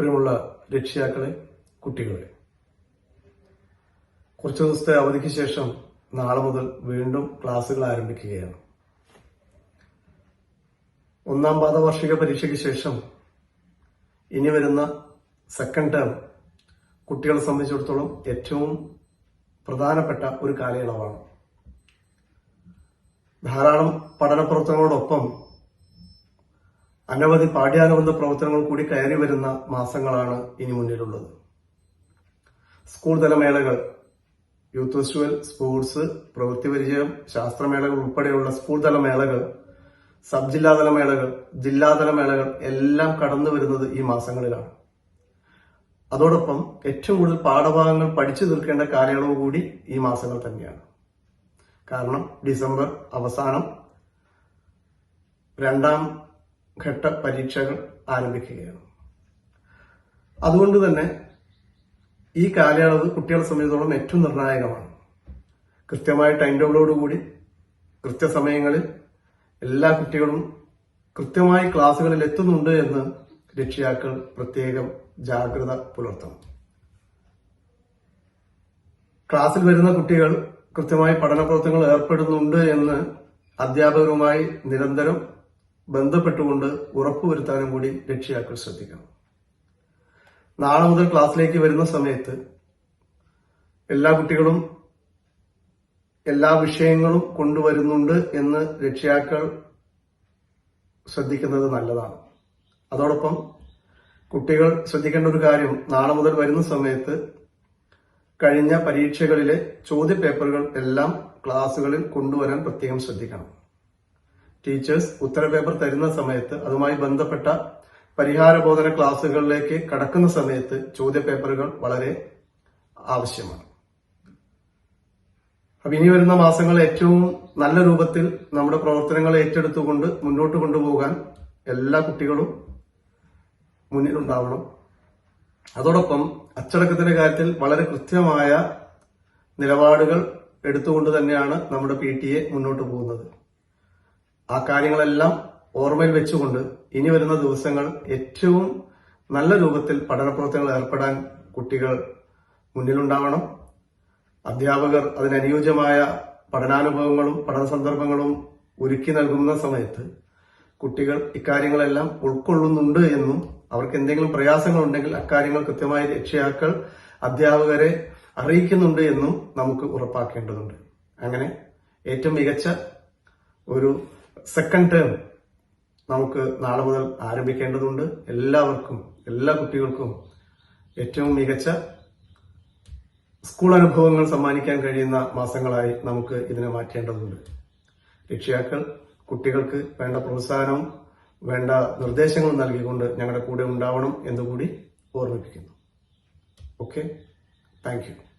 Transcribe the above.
പ്രിയമുള്ള രക്ഷിതാക്കളെ കുട്ടികളെ. കുറച്ചു ദിവസത്തെ അവധിക്ക് ശേഷം നാളെ മുതൽ വീണ്ടും ക്ലാസ്സുകൾ ആരംഭിക്കുകയാണ്. ഒന്നാം പാദ വാർഷിക പരീക്ഷയ്ക്ക് ശേഷം ഇനി വരുന്ന സെക്കൻഡ് ടേം കുട്ടികളെ സംബന്ധിച്ചിടത്തോളം ഏറ്റവും പ്രധാനപ്പെട്ട ഒരു കാലയളവാണ്. ധാരാളം പഠന പ്രവർത്തനങ്ങളോടൊപ്പം അനവധി പാഠ്യാനുബന്ധ പ്രവർത്തനങ്ങൾ കൂടി കയറി വരുന്ന മാസങ്ങളാണ് ഇനി മുന്നിലുള്ളത്. സ്കൂൾ തലമേളകൾ യൂത്ത് ഫെസ്റ്റിവൽ സ്പോർട്സ് പ്രവൃത്തി പരിചയം ശാസ്ത്രമേളകൾ ഉൾപ്പെടെയുള്ള സ്കൂൾ തലമേളകൾ സബ് ജില്ലാതല മേളകൾ ജില്ലാതല മേളകൾ എല്ലാം കടന്നു വരുന്നത് ഈ മാസങ്ങളിലാണ്. അതോടൊപ്പം ഏറ്റവും കൂടുതൽ പാഠഭാഗങ്ങൾ പഠിച്ചു തീർക്കേണ്ട കാലയളവ് കൂടി ഈ മാസങ്ങൾ തന്നെയാണ്. കാരണം ഡിസംബർ അവസാനം രണ്ടാം ഘട്ട പരീക്ഷകൾ ആരംഭിക്കുകയാണ്. അതുകൊണ്ട് തന്നെ ഈ കാലയളവ് കുട്ടികളെ സംബന്ധിച്ചിടത്തോളം ഏറ്റവും നിർണായകമാണ്. കൃത്യമായ ടൈം ടേബിളോടുകൂടി കൃത്യസമയങ്ങളിൽ എല്ലാ കുട്ടികളും കൃത്യമായി ക്ലാസ്സുകളിൽ എത്തുന്നുണ്ട് എന്ന് രക്ഷിതാക്കൾ പ്രത്യേകം ജാഗ്രത പുലർത്തണം. ക്ലാസ്സിൽ വരുന്ന കുട്ടികൾ കൃത്യമായി പഠന പ്രവർത്തനങ്ങൾ ഏർപ്പെടുന്നുണ്ട് എന്ന് അധ്യാപകരുമായി നിരന്തരം ബന്ധപ്പെട്ടുകൊണ്ട് ഉറപ്പുവരുത്താനും കൂടി രക്ഷിതാക്കൾ ശ്രദ്ധിക്കണം. നാളെ മുതൽ ക്ലാസ്സിലേക്ക് വരുന്ന സമയത്ത് എല്ലാ കുട്ടികളും എല്ലാ വിഷയങ്ങളും കൊണ്ടുവരുന്നുണ്ട് എന്ന് രക്ഷിതാക്കൾ ശ്രദ്ധിക്കുന്നത് നല്ലതാണ്. അതോടൊപ്പം കുട്ടികൾ ശ്രദ്ധിക്കേണ്ട ഒരു കാര്യം നാളെ മുതൽ വരുന്ന സമയത്ത് കഴിഞ്ഞ പരീക്ഷകളിലെ ചോദ്യപേപ്പറുകൾ എല്ലാം ക്ലാസ്സുകളിൽ കൊണ്ടുവരാൻ പ്രത്യേകം ശ്രദ്ധിക്കണം. ടീച്ചേഴ്സ് ഉത്തരപേപ്പർ തരുന്ന സമയത്ത് അതുമായി ബന്ധപ്പെട്ട പരിഹാര ബോധന ക്ലാസ്സുകളിലേക്ക് കടക്കുന്ന സമയത്ത് ചോദ്യപേപ്പറുകൾ വളരെ ആവശ്യമാണ്. അപ്പൊ ഇനി വരുന്ന മാസങ്ങൾ ഏറ്റവും നല്ല രൂപത്തിൽ നമ്മുടെ പ്രവർത്തനങ്ങൾ ഏറ്റെടുത്തുകൊണ്ട് മുന്നോട്ട് കൊണ്ടുപോകാൻ എല്ലാ കുട്ടികളും മുന്നിലുണ്ടാവണം. അതോടൊപ്പം അച്ചടക്കത്തിന്റെ കാര്യത്തിൽ വളരെ കൃത്യമായ നിലപാടുകൾ എടുത്തുകൊണ്ട് തന്നെയാണ് നമ്മുടെ പി മുന്നോട്ട് പോകുന്നത്. ആ കാര്യങ്ങളെല്ലാം ഓർമ്മയിൽ വെച്ചുകൊണ്ട് ഇനി വരുന്ന ദിവസങ്ങൾ ഏറ്റവും നല്ല രൂപത്തിൽ പഠന പ്രവർത്തനങ്ങൾ ഏർപ്പെടാൻ കുട്ടികൾ മുന്നിലുണ്ടാവണം. അധ്യാപകർ അതിനനുയോജ്യമായ പഠനാനുഭവങ്ങളും പഠന സന്ദർഭങ്ങളും ഒരുക്കി നൽകുന്ന സമയത്ത് കുട്ടികൾ ഇക്കാര്യങ്ങളെല്ലാം ഉൾക്കൊള്ളുന്നുണ്ട് എന്നും അവർക്ക് എന്തെങ്കിലും പ്രയാസങ്ങൾ ഉണ്ടെങ്കിൽ അക്കാര്യങ്ങൾ കൃത്യമായി രക്ഷയാക്കൾ അധ്യാപകരെ അറിയിക്കുന്നുണ്ട് എന്നും നമുക്ക് ഉറപ്പാക്കേണ്ടതുണ്ട്. അങ്ങനെ ഏറ്റവും മികച്ച ഒരു സെക്കൻഡ് ടേം നമുക്ക് നാളെ മുതൽ ആരംഭിക്കേണ്ടതുണ്ട്. എല്ലാവർക്കും എല്ലാ കുട്ടികൾക്കും ഏറ്റവും മികച്ച സ്കൂൾ അനുഭവങ്ങൾ സമ്മാനിക്കാൻ കഴിയുന്ന മാസങ്ങളായി നമുക്ക് ഇതിനെ മാറ്റേണ്ടതുണ്ട്. രക്ഷിതാക്കൾ കുട്ടികൾക്ക് വേണ്ട പ്രോത്സാഹനവും വേണ്ട നിർദ്ദേശങ്ങളും നൽകിക്കൊണ്ട് ഞങ്ങളുടെ കൂടെ ഉണ്ടാവണം എന്നുകൂടി ഓർമ്മിപ്പിക്കുന്നു. Okay thank